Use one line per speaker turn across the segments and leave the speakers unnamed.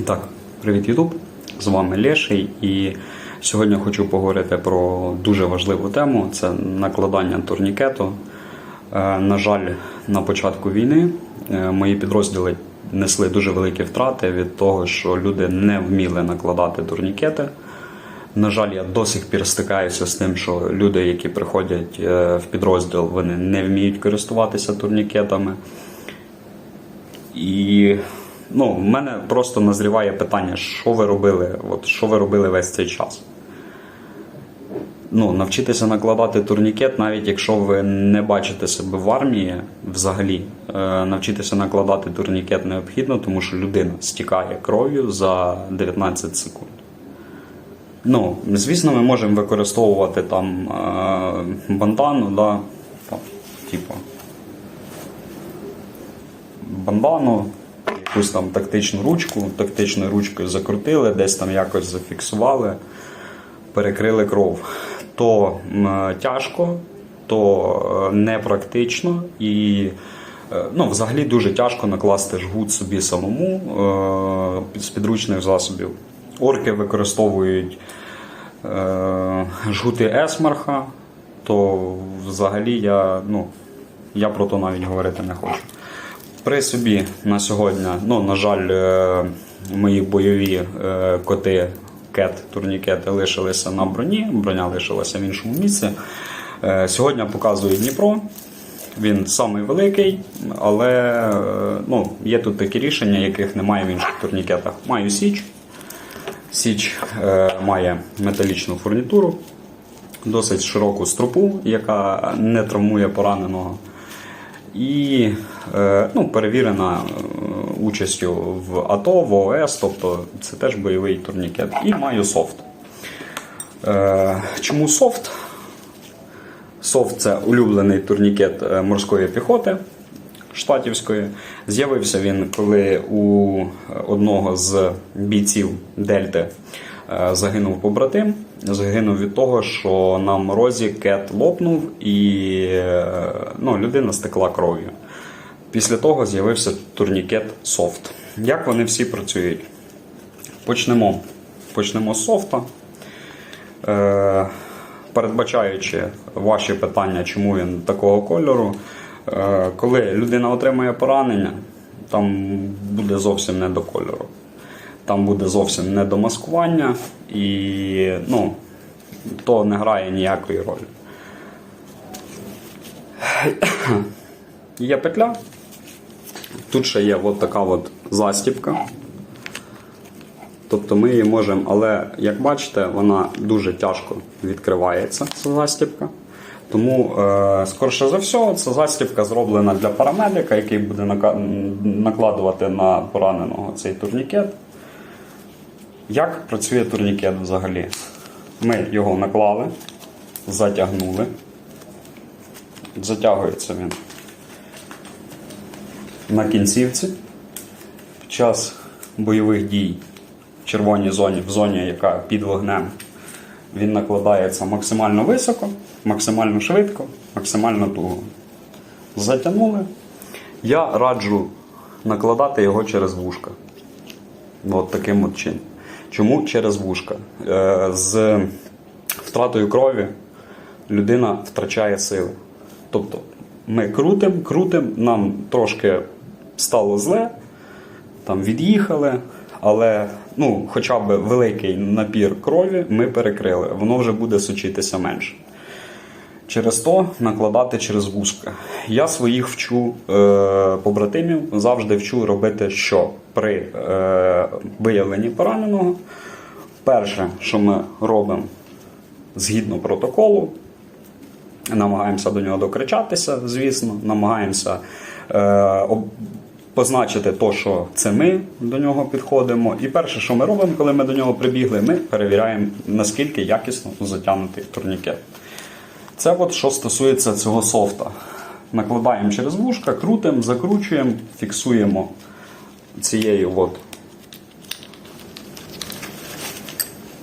І так, привіт, Ютуб! З вами Леший, і сьогодні хочу поговорити про дуже важливу тему це накладання турнікету. Е, На жаль, на початку війни е, мої підрозділи несли дуже великі втрати від того, що люди не вміли накладати турнікети. На жаль, я до сих пір стикаюся з тим, що люди, які приходять е, в підрозділ, вони не вміють користуватися турнікетами. І ну, в мене просто назріває питання, що ви робили, от, що ви робили весь цей час. Ну, навчитися накладати турнікет, навіть якщо ви не бачите себе в армії взагалі, е, навчитися накладати турнікет необхідно, тому що людина стікає кров'ю за 19 секунд. Ну, звісно, ми можемо використовувати там е, бандану, да, типу, бандану, якусь там тактичну ручку, тактичною ручкою закрутили, десь там якось зафіксували, перекрили кров. То тяжко, то е, непрактично і е, ну, взагалі дуже тяжко накласти жгут собі самому е, з підручних засобів. Орки використовують жгути есмарха, то взагалі я, ну, я про то навіть говорити не хочу. При собі на сьогодні, ну, на жаль, е, мої бойові е, коти, кет, турнікети лишилися на броні, броня лишилася в іншому місці. Е, Сьогодні показую Дніпро. Він самий великий, але ну, є тут такі рішення, яких немає в інших турнікетах. Маю Січ. Січ е, має металічну фурнітуру, досить широку струпу, яка не травмує пораненого. І е, ну, перевірена е, участю в АТО, в ООС, тобто це теж бойовий турнікет. І маю софт. Е, чому софт? Софт це улюблений турнікет морської піхоти штатівської. З'явився він, коли у одного з бійців Дельти загинув побратим. Загинув від того, що на морозі кет лопнув і е, ну, людина стекла кров'ю. Після того з'явився турнікет софт. Як вони всі працюють? Почнемо. Почнемо з софта. Е, передбачаючи ваші питання, чому він такого кольору, е, коли людина отримає поранення, там буде зовсім не до кольору. Там буде зовсім не до маскування і ну, то не грає ніякої ролі. Є петля. Тут ще є от така от застіпка. Тобто ми її можемо, але як бачите, вона дуже тяжко відкривається, ця застібка. Тому, е, скорше за все, ця застібка зроблена для парамедика, який буде накладувати на пораненого цей турнікет. Як працює турнікет взагалі? Ми його наклали, затягнули. Затягується він на кінцівці. Під час бойових дій в червоній зоні, в зоні, яка під вогнем, він накладається максимально високо, максимально швидко, максимально туго. Затягнули. Я раджу накладати його через вушка. От таким от чином. Чому через вушка? Е, З втратою крові людина втрачає сили. Тобто ми крутим, крутим, нам трошки стало зле, там від'їхали, але ну, хоча б великий напір крові ми перекрили, воно вже буде сучитися менше. Через то накладати через вузка. Я своїх вчу е, побратимів, завжди вчу робити що при е, виявленні пораненого. Перше, що ми робимо згідно протоколу, намагаємося до нього докричатися, звісно, намагаємося е, позначити то, що це ми до нього підходимо. І перше, що ми робимо, коли ми до нього прибігли, ми перевіряємо, наскільки якісно затягнутий турнікет. Це от що стосується цього софта. Накладаємо через вушка, крутимо, закручуємо, фіксуємо цією от.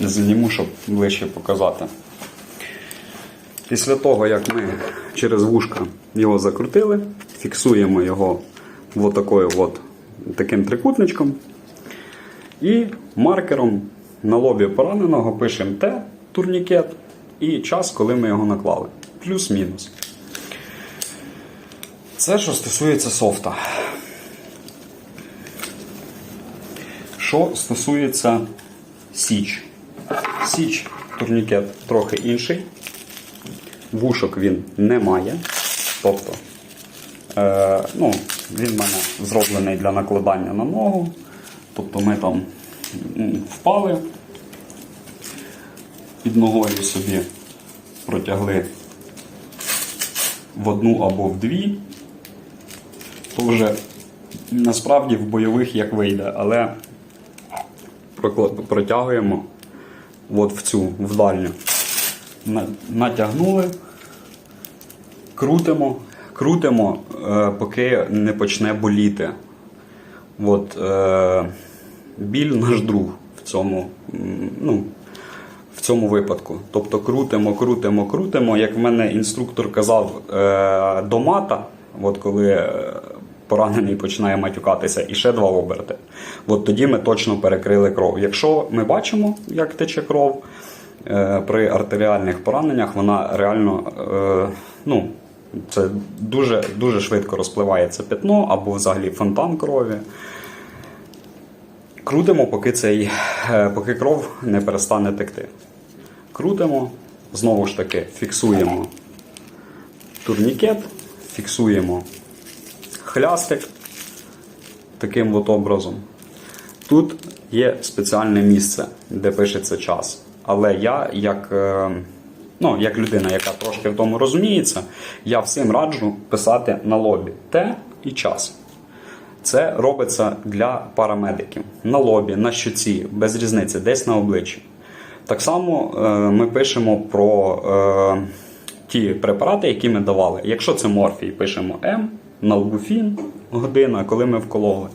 Зніму, щоб ближче показати. Після того, як ми через вушка його закрутили, фіксуємо його от такою от, таким трикутничком. І маркером на лобі пораненого пишемо Т, турнікет, і час, коли ми його наклали. Плюс-мінус. Це що стосується софта. Що стосується Січ. Січ турнікет трохи інший. Вушок він не має. Тобто, е, ну, він в мене зроблений для накладання на ногу. Тобто ми там впали, під ногою собі протягли в одну або в дві. То вже насправді в бойових як вийде, але протягуємо от в цю, в дальню. Натягнули, крутимо, крутимо, е, поки не почне боліти. От, е, біль наш друг в цьому, ну, в цьому випадку. Тобто крутимо, крутимо, крутимо. Як в мене інструктор казав, е, до мата, от коли е, поранений починає матюкатися, і ще два оберти. От тоді ми точно перекрили кров. Якщо ми бачимо, як тече кров, е, при артеріальних пораненнях вона реально ну, це дуже, дуже швидко розпливається пятно або взагалі фонтан крові. Крутимо, поки, цей, поки кров не перестане текти. Крутимо, знову ж таки, фіксуємо турнікет, фіксуємо хлястик таким от образом. Тут є спеціальне місце, де пишеться час. Але я, як, е, ну, як людина, яка трошки в тому розуміється, я всім раджу писати на лобі те і час. Це робиться для парамедиків на лобі, на щоці, без різниці, десь на обличчі. Так само е, ми пишемо про е, ті препарати, які ми давали. Якщо це морфій, пишемо М, налбуфін, година, коли ми вкололи.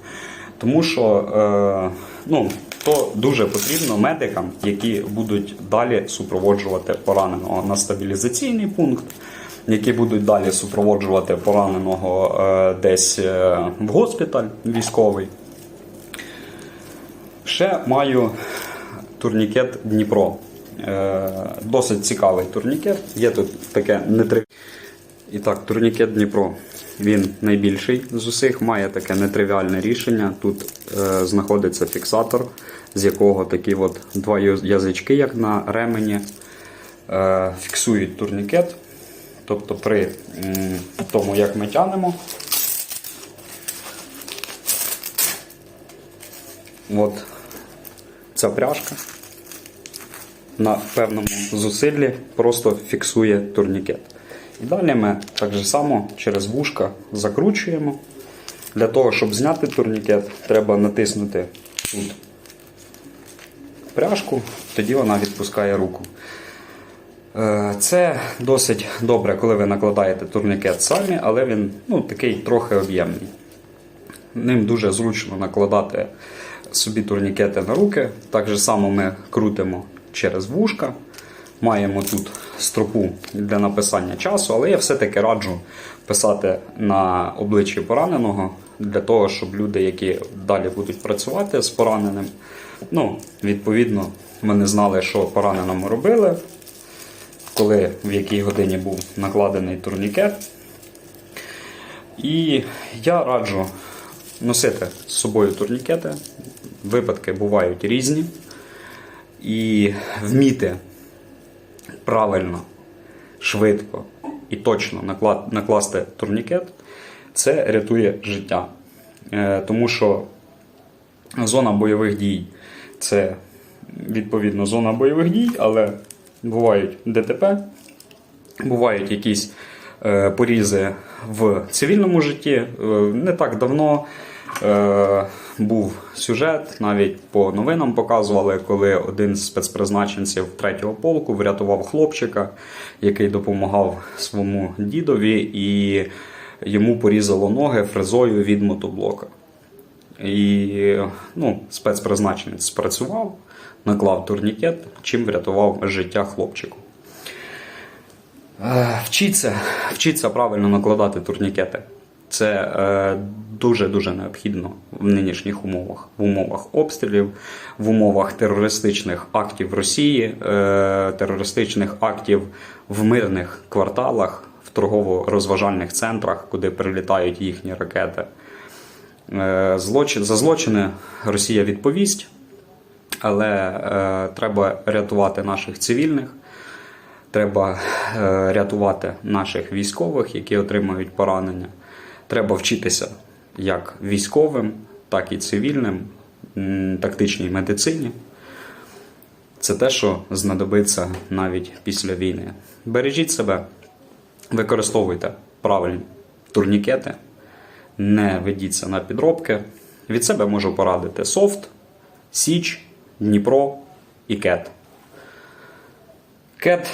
Тому що е, ну, то дуже потрібно медикам, які будуть далі супроводжувати пораненого на стабілізаційний пункт, які будуть далі супроводжувати пораненого е, десь е, в госпіталь військовий. Ще маю турнікет Дніпро. Е, Досить цікавий турнікет. Є тут таке нетри... І так, турнікет Дніпро. Він найбільший з усіх, має таке нетривіальне рішення. Тут е, знаходиться фіксатор, з якого такі от два язички, як на ремені, е, фіксують турнікет. Тобто при м, тому, як ми тянемо, от ця пряжка на певному зусиллі просто фіксує турнікет. І далі ми так же само через вушка закручуємо. Для того, щоб зняти турнікет, треба натиснути тут пряжку, тоді вона відпускає руку. Е, Це досить добре, коли ви накладаєте турнікет самі, але він ну, такий трохи об'ємний. Ним дуже зручно накладати собі турнікети на руки. Так же само ми крутимо через вушка. Маємо тут стропу для написання часу, але я все-таки раджу писати на обличчі пораненого для того, щоб люди, які далі будуть працювати з пораненим, ну, відповідно, вони знали, що пораненому робили, коли в якій годині був накладений турнікет. І я раджу носити з собою турнікети. Випадки бувають різні. І вміти правильно, швидко і точно накласти турнікет, це рятує життя. Е, Тому що зона бойових дій це відповідно зона бойових дій, але бувають ДТП, бувають якісь е, порізи в цивільному житті. Е, Не так давно е, був сюжет, навіть по новинам показували, коли один з спецпризначенців третього полку врятував хлопчика, який допомагав своєму дідові, і йому порізало ноги фрезою від мотоблока. І ну, спецпризначенець спрацював, наклав турнікет, чим врятував життя хлопчику. Е, Вчіться, вчіться правильно накладати турнікети. Це дуже-дуже необхідно в нинішніх умовах, в умовах обстрілів, в умовах терористичних актів Росії, е, терористичних актів в мирних кварталах, в торгово-розважальних центрах, куди прилітають їхні ракети. Е, Злочин, за злочини Росія відповість, але е, треба рятувати наших цивільних. Треба е, рятувати наших військових, які отримують поранення. Треба вчитися як військовим, так і цивільним, тактичній медицині. Це те, що знадобиться навіть після війни. Бережіть себе, використовуйте правильні турнікети, не ведіться на підробки. Від себе можу порадити софт, Січ, Дніпро і Кет. Кет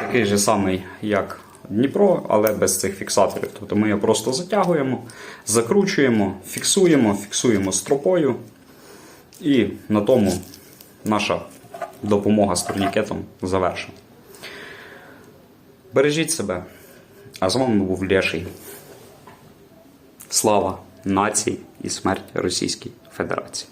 такий же самий, як Дніпро, але без цих фіксаторів. Тобто ми його просто затягуємо, закручуємо, фіксуємо, фіксуємо стропою. І на тому наша допомога з турнікетом завершена. Бережіть себе. А з вами був Леший. Слава нації і смерть Російській Федерації.